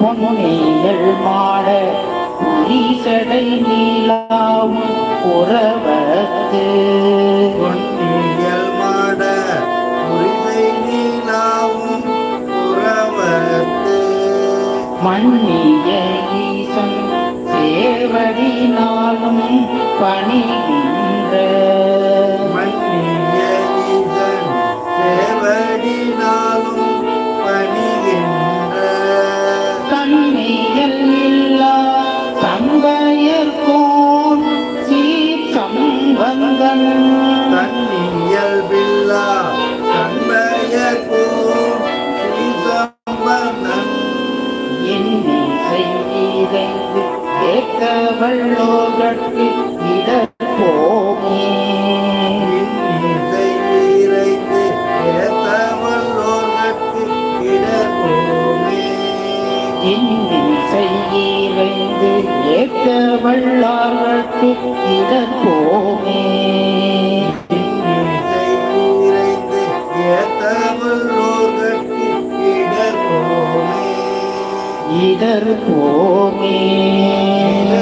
பொன்னியல் மாட புலிசடை நீளாவும் உறவத்து. பொன்னியல் மாட புரிசை நீலாவும் புறவத்து மன்னிய ஈசன் சேவடினாலும் பணிகின்ற சம்பந்தன் தன்னியல் பில்லா தன்பெயர் போம் ஸ்ரீசம்பந்தன் என்னை செய்து கேட்க வல்லோர்கட்கு இடர் போமே இன்னிசை வீரைத்து ஏத்தவல்லோர்கட்கு இடர்போமே இடர் போமே இடர் போமே. ஏ